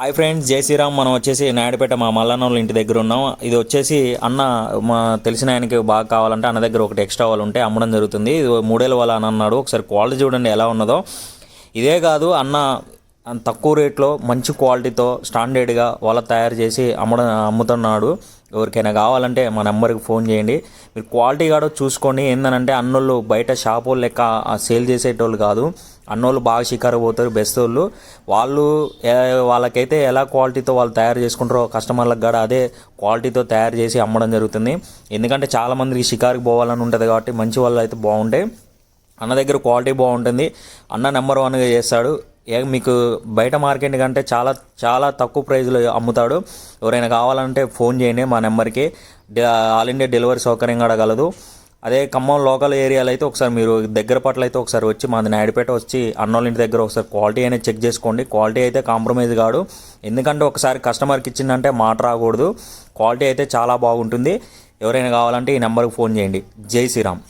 Hi friends జై శ్రీరామ్. మనం వచ్చేసి నాయుడుపేట మా మల్లన్నోళ్ళ ఇంటి దగ్గర ఉన్నాం. ఇది వచ్చేసి అన్న మా తెలిసిన ఆయనకి బాగా కావాలంటే అన్న దగ్గర ఒకటి ఎక్స్ట్రా వాళ్ళు ఉంటే అమ్మడం జరుగుతుంది. ఇది మూడేళ్ళ వాళ్ళ అని అన్నాడు. ఒకసారి క్వాలిటీ చూడండి ఎలా ఉన్నదో. ఇదే కాదు అన్న తక్కువ రేట్లో మంచి క్వాలిటీతో స్టాండర్డ్గా వాళ్ళ తయారు చేసి అమ్మడం అమ్ముతున్నాడు. ఎవరికైనా కావాలంటే మా నెంబర్కి ఫోన్ చేయండి. మీరు క్వాలిటీ కూడా చూసుకోండి. ఏంటంటే అన్నోళ్ళు బయట షాప్ వాళ్ళు లెక్క సేల్ చేసేటోళ్ళు కాదు. అన్నోళ్ళు బాగా షికారు పోతారు బెస్ట్ వాళ్ళు. వాళ్ళు వాళ్ళకైతే ఎలా క్వాలిటీతో వాళ్ళు తయారు చేసుకుంటారో కస్టమర్లకు కూడా అదే క్వాలిటీతో తయారు చేసి అమ్మడం జరుగుతుంది. ఎందుకంటే చాలామందికి షికారుకి పోవాలని ఉంటుంది కాబట్టి మంచి వాళ్ళు అయితే బాగుంటాయి అన్న దగ్గర క్వాలిటీ బాగుంటుంది. అన్న నెంబర్ వన్గా చేస్తాడు. మీకు బయట మార్కెట్ కంటే చాలా చాలా తక్కువ ప్రైజ్లో అమ్ముతాడు. ఎవరైనా కావాలంటే ఫోన్ చేయండి మా నెంబర్కి. ఆల్ ఇండియా డెలివరీ సౌకర్యం కూడా కలదు. అదే ఖమ్మం లోకల్ ఏరియాలో అయితే ఒకసారి మీరు దగ్గర పట్ల అయితే ఒకసారి వచ్చి మాది నాయుడుపేట వచ్చి అన్నోళ్ళ ఇంటి దగ్గర ఒకసారి క్వాలిటీ అనేది చెక్ చేసుకోండి. క్వాలిటీ అయితే కాంప్రమైజ్ కాడు ఎందుకంటే ఒకసారి కస్టమర్కి ఇచ్చిందంటే మాట రాకూడదు. క్వాలిటీ అయితే చాలా బాగుంటుంది. ఎవరైనా కావాలంటే ఈ నెంబర్కి ఫోన్ చేయండి. జై శ్రీరామ్.